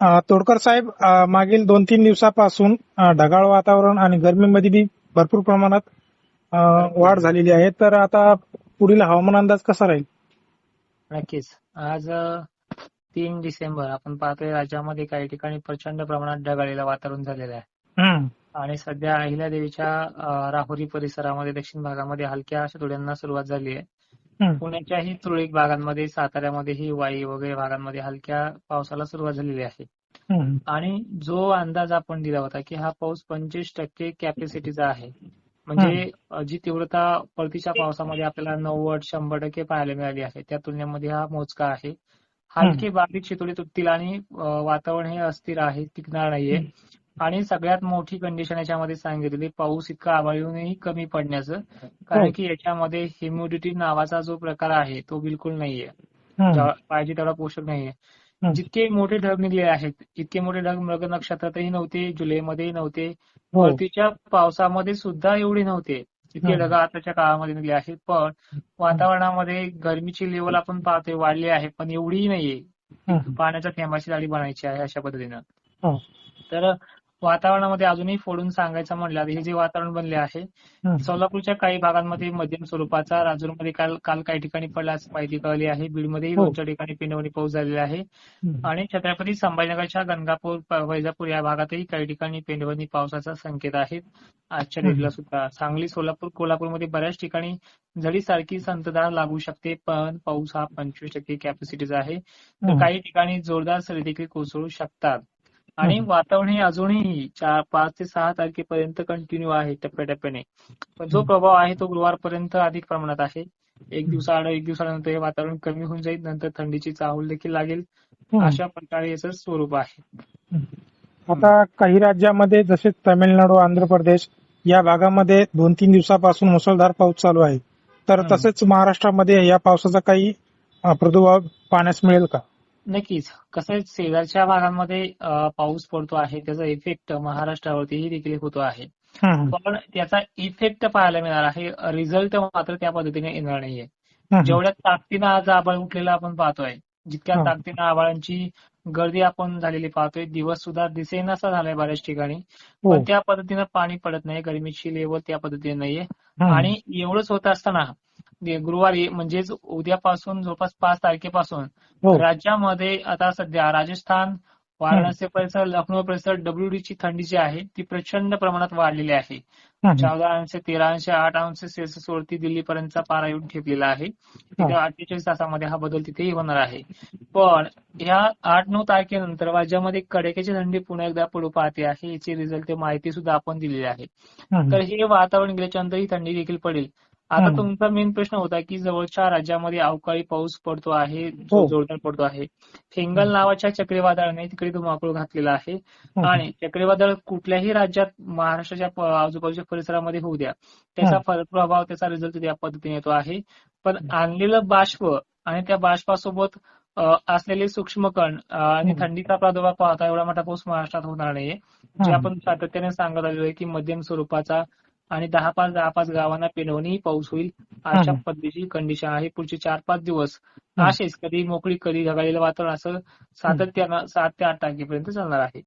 तोडकर साहेब मागील दोन तीन दिवसापासून ढगाळ वातावरण आणि गरमीमध्ये बी भरपूर प्रमाणात वाढ झालेली आहे. तर आता पुढील हवामान अंदाज कसा राहील? नक्कीच. आज तीन डिसेंबर आपण पाहतोय राज्यामध्ये काही ठिकाणी प्रचंड प्रमाणात ढगाळलेलं वातावरण झालेलं आहे. आणि सध्या अहिल्यादेवीच्या अ, राहुरी परिसरामध्ये दक्षिण भागामध्ये हलक्या अशा धुळ्यांना सुरुवात झाली आहे. पुण्याच्याही तुरळक भागांमध्ये साताऱ्यामध्येही वाई वगैरे भागांमध्ये हलक्या पावसाला सुरुवात झालेली आहे. आणि जो अंदाज आपण दिला होता की हा पाऊस पंचवीस टक्के कॅपॅसिटीचा आहे. म्हणजे जी तीव्रता परतीच्या पावसामध्ये आपल्याला नव्वद शंभर टक्के पाहायला मिळाली आहे त्या तुलनेमध्ये हा मोजका आहे. हलके बारीक शितोडे तुटतील आणि वातावरण हे अस्थिर आहे टिकणार नाहीये. आणि सगळ्यात मोठी कंडिशन याच्यामध्ये सांगितलेली पाऊस इतका आभाळूनही कमी पडण्याचं कारण हो. की याच्यामध्ये ह्युमिडिटी नावाचा जो प्रकार आहे तो बिलकुल नाहीये पाहिजे तेवढा पोषक नाहीये. जितके मोठे ढग निघले आहेत इतके मोठे ढग मृग नक्षत्रातही नव्हते जुलैमध्येही नव्हते हो. परतीच्या पावसामध्ये सुद्धा एवढे नव्हते इतके. ढग आताच्या काळामध्ये निघले आहेत पण वातावरणामध्ये गरमीची लेवल आपण पाहतोय वाढली आहे पण एवढीही नाहीये पाण्याच्या थेंबाची जाडी बनायची आहे अशा पद्धतीनं हो. तर वातावरणामध्ये अजूनही फोडून सांगायचं म्हटलं तर हे जे वातावरण बनले आहे सोलापूरच्या काही भागांमध्ये मध्यम स्वरूपाचा राजूरमध्ये काल काल काही ठिकाणी पडला असं माहिती कळली आहे बीडमध्येही हो. दोन चार ठिकाणी पिंडवणी पाऊस झालेला आहे. आणि छत्रपती संभाजीनगरच्या गंगापूर वैजापूर या भागातही काही ठिकाणी पेंडवणी पावसाचा संकेत आहेत आजच्या. डेटला सुद्धा सांगली सोलापूर कोल्हापूरमध्ये बऱ्याच ठिकाणी झडीसारखी संततधार लागू शकते पण पाऊस हा पंचवीस टक्के कॅपॅसिटीचा आहे तर. काही ठिकाणी जोरदार सरी देखील कोसळू शकतात आणि. वातावरण हे अजूनही चार पाच ते सहा तारखेपर्यंत कंटिन्यू आहे टप्प्याटप्प्याने. पण जो. प्रभाव आहे तो गुरुवारपर्यंत अधिक प्रमाणात आहे. एक दिवसाआड एक दिवसानंतर हे वातावरण कमी होऊन जाईल नंतर थंडीची चाहूल देखील लागेल. अशा प्रकारे याचं स्वरूप आहे. आता काही राज्यामध्ये जसे तामिळनाडू आंध्र प्रदेश या भागामध्ये दोन तीन दिवसापासून मुसळधार पाऊस चालू आहे. तर. तसेच महाराष्ट्रामध्ये या पावसाचा काही अ, प्रादुर्भाव पाहण्यास मिळेल का? नक्कीच. कसं आहे, शेजारच्या भागांमध्ये पाऊस पडतो आहे त्याचा इफेक्ट महाराष्ट्रावरतीही देखील होतो आहे. पण त्याचा इफेक्ट पाहायला मिळणार आहे. रिझल्ट मात्र त्या पद्धतीने येणार नाहीये. जेवढ्या ताकदीनं आज आभाळ उठलेला आपण पाहतोय जितक्या. ताकदीनं आभाळांची गर्दी आपण झालेली पाहतोय दिवस सुद्धा दिसेनासा झालाय बऱ्याच ठिकाणी. हो. पण त्या पद्धतीनं पाणी पडत नाही गरमीची लेवल त्या पद्धतीने नाहीये. आणि एवढंच होत असताना गुरुवारी म्हणजेच उद्यापासून जवळपास पाच तारखेपासून हो. राज्यामध्ये आता सध्या राजस्थान वाराणसी परिसर लखनौ परिसर डब्ल्यूडी ची थंडी जी आहे ती प्रचंड प्रमाणात वाढलेली आहे. चौदा अंश तेरा अंश आठ अंश सेल्सिअस वरती दिल्लीपर्यंतचा पारा येऊन ठेपलेला आहे. अठ्ठेचाळीस तासामध्ये हा बदल तिथेही होणार आहे. पण ह्या आठ नऊ तारखेनंतर राज्यामध्ये कडेक्याची थंडी पुन्हा एकदा पडू पाहते आहे याची रिझल्ट माहिती सुद्धा आपण दिलेली आहे. तर हे वातावरण गेल्याच्यानंतर ही थंडी देखील पडेल. आता. तुमचा मेन प्रश्न होता की जवळच्या राज्यामध्ये अवकाळी पाऊस पडतो आहे जो हो. जोरदार पडतो आहे. फेंगल नावाच्या चक्रीवादळाने तिकडे धुमाकूळ घातलेला आहे. आणि चक्रीवादळ कुठल्याही राज्यात महाराष्ट्राच्या आजूबाजूच्या परिसरामध्ये होऊ द्या. त्याचा प्रभाव त्याचा रिझल्ट त्या पद्धतीने येतो आहे. पण आणलेलं बाष्प आणि त्या बाष्पासोबत असलेले सूक्ष्म कण आणि. थंडीचा प्रादुर्भाव पाहता एवढा मोठा पाऊस महाराष्ट्रात होणार नाहीये. जे. आपण सातत्याने सांगत आलेलो आहे की मध्यम स्वरूपाचा आणि दहा पाच दहा पाच गावांना पेनवणीही पाऊस होईल. अशा. पद्धतीची कंडिशन आहे. पुढचे चार पाच दिवस. असेच कधी मोकळी कधी ढगाळलेलं वातावरण असं सातत्यानं सात ते आठ तारखेपर्यंत चालणार आहे.